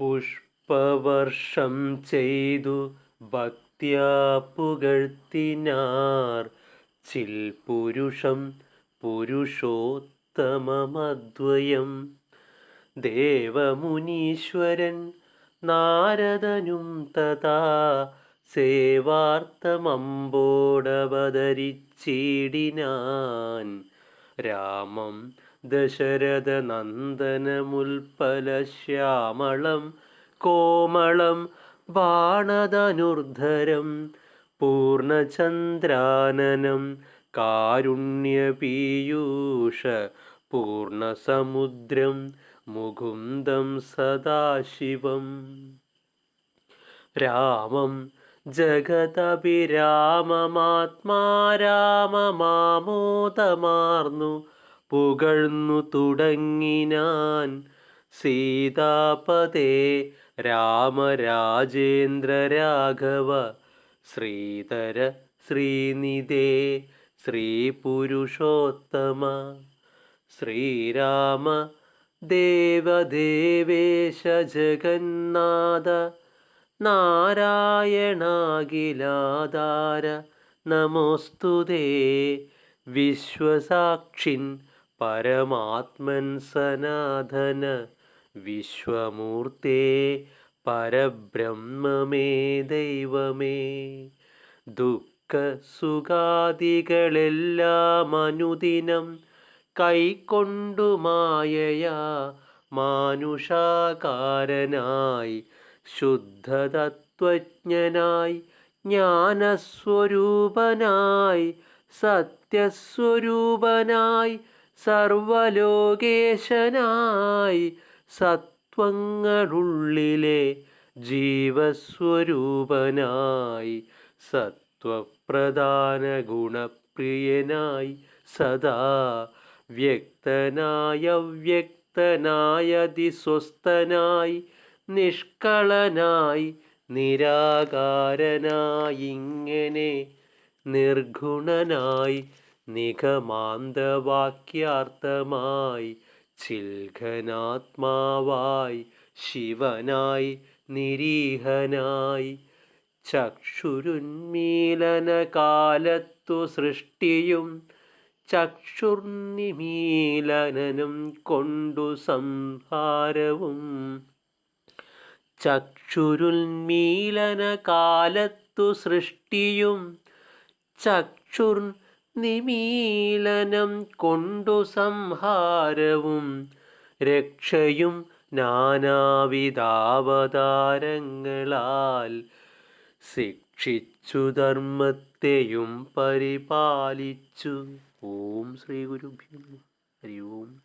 പുഷ്പവർഷം ചെയ്തു ഭക്ത്യാ പുകഴ്ത്തിനാർ. ചിൽപുരുഷം പുരുഷോത്തമമദ്വയം. ദേവമുനീശ്വരൻ നാരദനും തഥാ സേവാർത്ഥമമ്പോടവതരിച്ചിടിനാൻ. രാമം ദശരഥനന്ദനമുൽപ്പലശ്യാമളം കോമളം ബാണതനുർധരം പൂർണചന്ദ്രാനനം കാരുണ്യപീയൂഷ പൂർണസമുദ്രം മുകുന്ദം സദാശിവം. രാമം ജഗതഭിരാമമാത്മാരാമമാമോദമാർന്നു പുകഴ്ന്നു തുടങ്ങിനാൻ. സീതാപതേ രാമരാജേന്ദ്ര രാഘവ. ശ്രീധര ശ്രീനിധേ ശ്രീപുരുഷോത്തമ. ശ്രീരാമ ദേവദേവേശ ജഗന്നാഥ. നാരായണാകിലാധാര നമോസ്തുതേ. വിശ്വസാക്ഷിൻ പരമാത്മൻ സനാതന വിശ്വമൂർത്തേ പരബ്രഹ്മമേ ദൈവമേ. ദുഃഖ സുഖാദികളെല്ലാം അനുദിനം കൈക്കൊണ്ടു മായയാ മാനുഷാകാരനായി ശുദ്ധതത്വജ്ഞനായി ജ്ഞാനസ്വരൂപനായി സത്യസ്വരൂപനായി സർവലോകേശനായി സത്വങ്ങളുള്ളിലെ ജീവസ്വരൂപനായി സത്വപ്രധാന ഗുണപ്രിയനായി സദാ വ്യക്തനായ വ്യക്തനായതി സ്വസ്ഥനായി നിഷ്കളനായി നിരാകാരനായി ഇങ്ങനെ നിർഗുണനായി നിഗമാന്തവാക്യാർത്ഥമായി ചിൽഘനാത്മാവായി ശിവനായി നിരീഹനായി ചക്ഷുരുന്മീലന കാലത്തു സൃഷ്ടിയും ചക്ഷുർനിമീലനം കൊണ്ടു സംഹാരവും. ചക്ഷുരുന്മീലന കാലത്തു സൃഷ്ടിയും ചക്ഷുർ നിമീലനം കൊണ്ടു സംഹാരവും രക്ഷയും നാനാവിധാവതാരങ്ങളാൽ ശിക്ഷിച്ചു ധർമ്മത്തെയും പരിപാലിച്ചു. ഓം ശ്രീ ഗുരുഭ്യോ ഹരി ഓം.